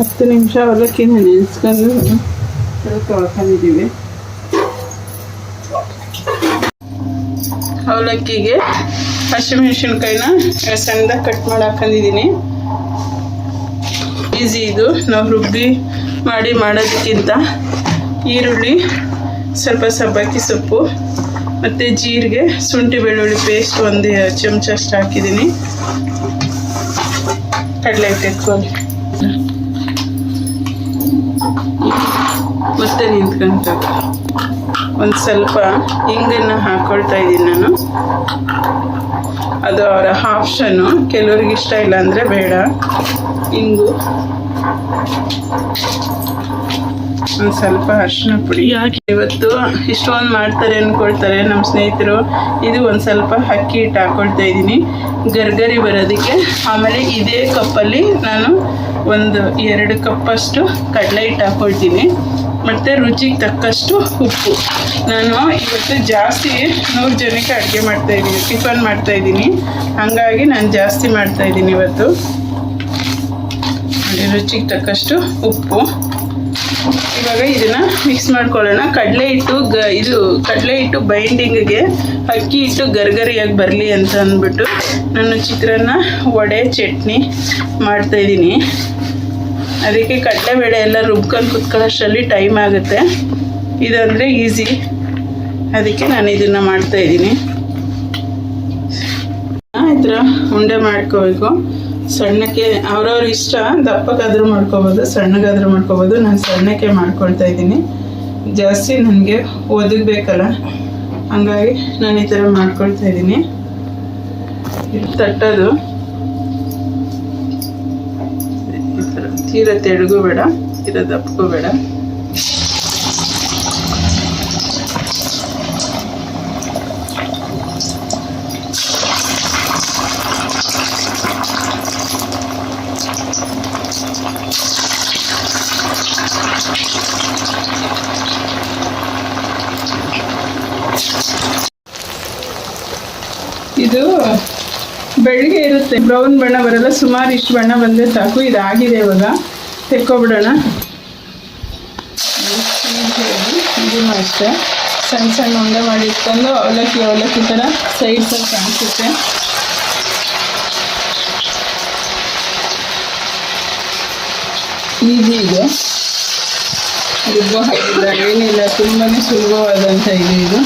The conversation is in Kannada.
ಹತ್ತು ನಿಮಿಷ ಅವಲಕ್ಕಿನ ನೆನೆಸ್ಕೊಂಡು ತೊಳ್ಕೊಂಡಿದ್ದೀವಿ ಅವಲಕ್ಕಿಗೆ ಹಸಿಮೆಣಸಿನ್ಕಾಯಿನ ಸಣ್ಣದಾಗಿ ಕಟ್ ಮಾಡಿ ಹಾಕೊಂಡಿದ್ದೀನಿ ಈಸಿ ಇದು. ನಾವು ರುಬ್ಬಿ ಮಾಡಿ ಮಾಡೋದಕ್ಕಿಂತ ಈರುಳ್ಳಿ, ಸ್ವಲ್ಪ ಸಬ್ಬಕ್ಕಿ ಸೊಪ್ಪು, ಮತ್ತು ಜೀರಿಗೆ, ಶುಂಠಿ ಬೆಳ್ಳುಳ್ಳಿ ಪೇಸ್ಟ್ ಒಂದು ಚಮಚ ಅಷ್ಟು ಹಾಕಿದ್ದೀನಿ. ಕಡಲೆ ಎತ್ಕೊಳ್ಳಿ. ಮತ್ತೆ ನಿಂತ್ಕೊಂತ ಒಂದು ಸ್ವಲ್ಪ ಹಿಂಗನ್ನು ಹಾಕೊಳ್ತಾ ಇದ್ದೀನಿ ನಾನು. ಅದು ಅವರ ಆಪ್ಷನ್ನು ಕೆಲವ್ರಿಗೆ ಇಷ್ಟ ಇಲ್ಲ ಅಂದರೆ ಬೇಡ. ಹಿಂಗು. ಒಂದು ಸ್ವಲ್ಪ ಅರಿಶಿನ ಪುಡಿ. ಯಾಕೆ? ಇವತ್ತು ಇಷ್ಟೊಂದು ಮಾಡ್ತಾರೆ ಅಂದ್ಕೊಳ್ತಾರೆ ನಮ್ಮ ಸ್ನೇಹಿತರು. ಇದು ಒಂದು ಸ್ವಲ್ಪ ಅಕ್ಕಿ ಹಿಟ್ಟು ಹಾಕೊಳ್ತಾ ಇದ್ದೀನಿ. ಗರ್ಗರಿ ಬರೋದಕ್ಕೆ. ಆಮೇಲೆ ಇದೇ ಕಪ್ಪಲ್ಲಿ ನಾನು ಒಂದು ಎರಡು ಕಪ್ಪಷ್ಟು ಕಡಲೆ ಹಿಟ್ಟು ಹಾಕೊಳ್ತೀನಿ ಮತ್ತು ರುಚಿಗೆ ತಕ್ಕಷ್ಟು ಉಪ್ಪು. ನಾನು ಇವತ್ತು ಜಾಸ್ತಿ ನೂರು ಜನಕ್ಕೆ ಅಡುಗೆ ಮಾಡ್ತಾಯಿದ್ದೀನಿ ಟಿಫನ್ ಮಾಡ್ತಾಯಿದ್ದೀನಿ ಹಾಗಾಗಿ ನಾನು ಜಾಸ್ತಿ ಮಾಡ್ತಾಯಿದ್ದೀನಿ ಇವತ್ತು. ರುಚಿಗೆ ತಕ್ಕಷ್ಟು ಉಪ್ಪು. ಇವಾಗ ಇದನ್ನ ಮಿಕ್ಸ್ ಮಾಡ್ಕೊಳ್ಳೋಣ. ಕಡಲೆ ಹಿಟ್ಟು ಗ, ಇದು ಕಡಲೆ ಹಿಟ್ಟು ಬೈಂಡಿಂಗ್ಗೆ ಅಕ್ಕಿ ಹಿಟ್ಟು ಗರ್ಗರಿಯಾಗಿ ಬರಲಿ ಅಂತ ಅಂದ್ಬಿಟ್ಟು ನಾನು ಚಿತ್ರಾನ್ನ, ವಡೆ, ಚಟ್ನಿ ಮಾಡ್ತಾಯಿದ್ದೀನಿ ಅದಕ್ಕೆ ಕಡಲೆ ಕಡಲೆಬೇಳೆ ಎಲ್ಲ ರುಬ್ಕೊಂಡು ಕುತ್ಕೊಳ್ಳೋಷ್ಟರಲ್ಲಿ ಟೈಮ್ ಆಗುತ್ತೆ. ಇದಂದರೆ ಈಸಿ ಅದಕ್ಕೆ ನಾನು ಇದನ್ನು ಮಾಡ್ತಾಯಿದ್ದೀನಿ ಈ ಥರ ಉಂಡೆ ಮಾಡ್ಕೋಬೇಕು. ಸಣ್ಣಕ್ಕೆ ಅವ್ರವ್ರ ಇಷ್ಟ ದಪ್ಪಕ್ಕಾದ್ರೂ ಮಾಡ್ಕೋಬೋದು, ಸಣ್ಣಗಾದ್ರೂ ಮಾಡ್ಕೋಬೋದು. ನಾನು ಸಣ್ಣಕ್ಕೆ ಮಾಡ್ಕೊಳ್ತಾ ಇದ್ದೀನಿ. ಜಾಸ್ತಿ ನನಗೆ ಒದಗಬೇಕಲ್ಲ ಹಂಗಾಗಿ ನಾನು ಈ ಥರ ಮಾಡ್ಕೊಳ್ತಾ ಇದ್ದೀನಿ. ಇದು ತಟ್ಟೋದು. ಈ ಥರ. ತೀರ ತೆಳಗೂ ಬೇಡ, ತೀರ ದಪ್ಪಗೂ ಬೇಡ. ಇದು ಬೆಳಿಗ್ಗೆ ಇರುತ್ತೆ. ಬ್ರೌನ್ ಬಣ್ಣ ಬರಲ್ಲ, ಸುಮಾರು ಇಷ್ಟು ಬಣ್ಣ ಬಂದರೆ ಸಾಕು. ಇದಾಗಿದೆ ಇವಾಗ. ತೆಕ್ಕೋಬಿಡೋಣ. ಅಷ್ಟೇ. ಸಣ್ಣ ಸಣ್ಣ ಉಂಡೆ ಮಾಡಿ ಇಟ್ಕೊಂಡು ಅವಲಕ್ಕಿ ಅವಲಕ್ಕಿ ಥರ ಸೈಡ್ಸಲ್ಲಿ ಕಾಣಿಸುತ್ತೆ. ಈಜಿ ಇದೆ. ರುಬ್ಬೋ ಹಾಕಿಲ್ಲ ಏನಿಲ್ಲ ತುಂಬಾ ಸುಲಭವಾದಂತ ಇದು ಇದು.